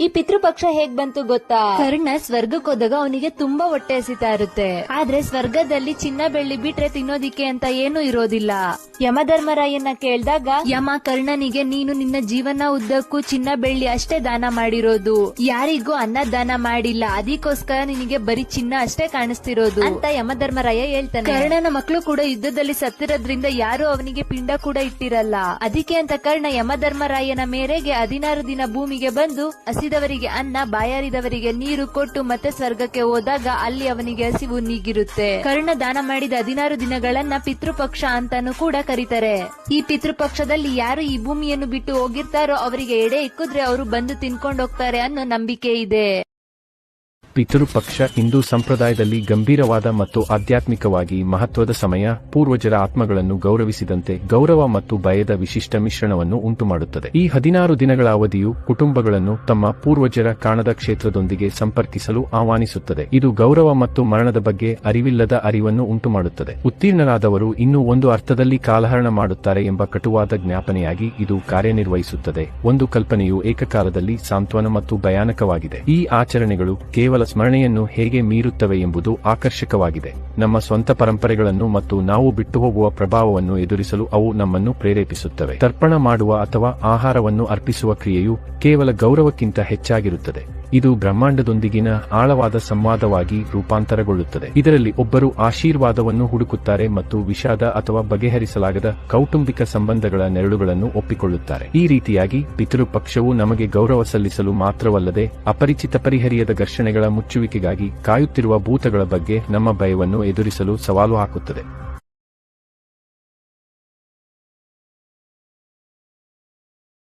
ಈ ಪಿತೃಪಕ್ಷ ಹೇಗ್ ಬಂತು ಗೊತ್ತಾ? ಕರ್ಣ ಸ್ವರ್ಗಕ್ಕೆ ಹೋದಾಗ ಅವನಿಗೆ ತುಂಬಾ ಹೊಟ್ಟೆ ಹಸಿತಾ ಇರುತ್ತೆ. ಆದ್ರೆ ಸ್ವರ್ಗದಲ್ಲಿ ಚಿನ್ನ ಬೆಳ್ಳಿ ಬಿಟ್ರೆ ತಿನ್ನೋದಿಕ್ಕೆ ಅಂತ ಏನು ಇರೋದಿಲ್ಲ. ಯಮಧರ್ಮರಾಯನ್ನ ಕೇಳ್ದಾಗ ಯಮ ಕರ್ಣನಿಗೆ ನೀನು ನಿನ್ನ ಜೀವನ ಉದ್ದಕ್ಕೂ ಚಿನ್ನ ಬೆಳ್ಳಿ ಅಷ್ಟೇ ದಾನ ಮಾಡಿರೋದು. ಯಾರಿಗೂ ಅನ್ನ ದಾನ ಮಾಡಿಲ್ಲ. ಅದಕ್ಕೋಸ್ಕರ ನಿನಗೆ ಬರೀ ಚಿನ್ನ ಅಷ್ಟೇ ಕಾಣಿಸ್ತಿರೋದು. ಅಂತ ಯಮಧರ್ಮರಾಯ ಹೇಳ್ತಾನೆ. ಕರ್ಣನ ಮಕ್ಕಳು ಕೂಡ ಯುದ್ಧದಲ್ಲಿ ಸತ್ತಿರೋದ್ರಿಂದ ಯಾರು ಅವನಿಗೆ ಪಿಂಡ ಕೂಡ ಇಟ್ಟಿರಲ್ಲ. ಅದಕ್ಕೆ ಅಂತ ಕರ್ಣ ಯಮಧರ್ಮರಾಯನ ಮೇರೆಗೆ ಹದಿನಾರು ದಿನ ಭೂಮಿಗೆ ಬಂದು ಹಸಿದವರಿಗೆ ಅನ್ನ, ಬಾಯಾರಿದವರಿಗೆ ನೀರು ಕೊಟ್ಟು ಮತ್ತೆ ಸ್ವರ್ಗಕ್ಕೆ ಹೋದಾಗ ಅಲ್ಲಿ ಅವನಿಗೆ ಹಸಿವು ನೀಗಿರುತ್ತೆ. ಕರ್ಣ ದಾನ ಮಾಡಿದ ಹದಿನಾರು ದಿನಗಳನ್ನ ಪಿತೃಪಕ್ಷ ಅಂತಾನು ಕೂಡ ಕರೀತಾರೆ. ಈ ಪಿತೃಪಕ್ಷದಲ್ಲಿ ಯಾರು ಈ ಭೂಮಿಯನ್ನು ಬಿಟ್ಟು ಹೋಗಿರ್ತಾರೋ ಅವರಿಗೆ ಎಡೆ ಇಕ್ಕಿದ್ರೆ ಅವರು ಬಂದು ತಿನ್ಕೊಂಡು ಹೋಗ್ತಾರೆ ಅನ್ನೋ ನಂಬಿಕೆ ಇದೆ. ಪಿತೃಪಕ್ಷ ಹಿಂದೂ ಸಂಪ್ರದಾಯದಲ್ಲಿ ಗಂಭೀರವಾದ ಮತ್ತು ಆಧ್ಯಾತ್ಮಿಕವಾಗಿ ಮಹತ್ವದ ಸಮಯ, ಪೂರ್ವಜರ ಆತ್ಮಗಳನ್ನು ಗೌರವಿಸಿದಂತೆ ಗೌರವ ಮತ್ತು ಭಯದ ವಿಶಿಷ್ಟ ಮಿಶ್ರಣವನ್ನು ಉಂಟುಮಾಡುತ್ತದೆ. ಈ ಹದಿನಾರು ದಿನಗಳ ಅವಧಿಯು ಕುಟುಂಬಗಳನ್ನು ತಮ್ಮ ಪೂರ್ವಜರ ಕಾಣದ ಕ್ಷೇತ್ರದೊಂದಿಗೆ ಸಂಪರ್ಕಿಸಲು ಆಹ್ವಾನಿಸುತ್ತದೆ. ಇದು ಗೌರವ ಮತ್ತು ಮರಣದ ಬಗ್ಗೆ ಅರಿವಿಲ್ಲದ ಅರಿವನ್ನು ಉಂಟುಮಾಡುತ್ತದೆ. ಉತ್ತೀರ್ಣರಾದವರು ಇನ್ನೂ ಒಂದು ಅರ್ಥದಲ್ಲಿ ಕಾಲಹರಣ ಮಾಡುತ್ತಾರೆ ಎಂಬ ಕಟುವಾದ ಜ್ಞಾಪನೆಯಾಗಿ ಇದು ಕಾರ್ಯನಿರ್ವಹಿಸುತ್ತದೆ. ಒಂದು ಕಲ್ಪನೆಯು ಏಕಕಾಲದಲ್ಲಿ ಸಾಂತ್ವನ ಮತ್ತು ಭಯಾನಕವಾಗಿದೆ. ಈ ಆಚರಣೆಗಳು ಕೇವಲ ಸ್ಮರಣೆಯನ್ನು ಹೇಗೆ ಮೀರುತ್ತವೆ ಎಂಬುದು ಆಕರ್ಷಕವಾಗಿದೆ. ನಮ್ಮ ಸ್ವಂತ ಪರಂಪರೆಗಳನ್ನು ಮತ್ತು ನಾವು ಬಿಟ್ಟು ಹೋಗುವ ಪ್ರಭಾವವನ್ನು ಎದುರಿಸಲು ಅವು ನಮ್ಮನ್ನು ಪ್ರೇರೇಪಿಸುತ್ತವೆ. ತರ್ಪಣ ಮಾಡುವ ಅಥವಾ ಆಹಾರವನ್ನು ಅರ್ಪಿಸುವ ಕ್ರಿಯೆಯು ಕೇವಲ ಗೌರವಕ್ಕಿಂತ ಹೆಚ್ಚಾಗಿರುತ್ತದೆ. ಇದು ಬ್ರಹ್ಮಾಂಡದೊಂದಿಗಿನ ಆಳವಾದ ಸಂವಾದವಾಗಿ ರೂಪಾಂತರಗೊಳ್ಳುತ್ತದೆ. ಇದರಲ್ಲಿ ಒಬ್ಬರು ಆಶೀರ್ವಾದವನ್ನು ಹುಡುಕುತ್ತಾರೆ ಮತ್ತು ವಿಷಾದ ಅಥವಾ ಬಗೆಹರಿಸಲಾಗದ ಕೌಟುಂಬಿಕ ಸಂಬಂಧಗಳ ನೆರಳುಗಳನ್ನು ಒಪ್ಪಿಕೊಳ್ಳುತ್ತಾರೆ. ಈ ರೀತಿಯಾಗಿ ಪಿತೃಪಕ್ಷವು ನಮಗೆ ಗೌರವ ಸಲ್ಲಿಸಲು ಮಾತ್ರವಲ್ಲದೆ ಅಪರಿಚಿತ ಪರಿಹರಿಯದ ಘರ್ಷಣೆಗಳ ಮುಚ್ಚುವಿಕೆಗಾಗಿ ಕಾಯುತ್ತಿರುವ ಭೂತಗಳ ಬಗ್ಗೆ ನಮ್ಮ ಭಯವನ್ನು ಎದುರಿಸಲು ಸವಾಲು ಹಾಕುತ್ತದೆ.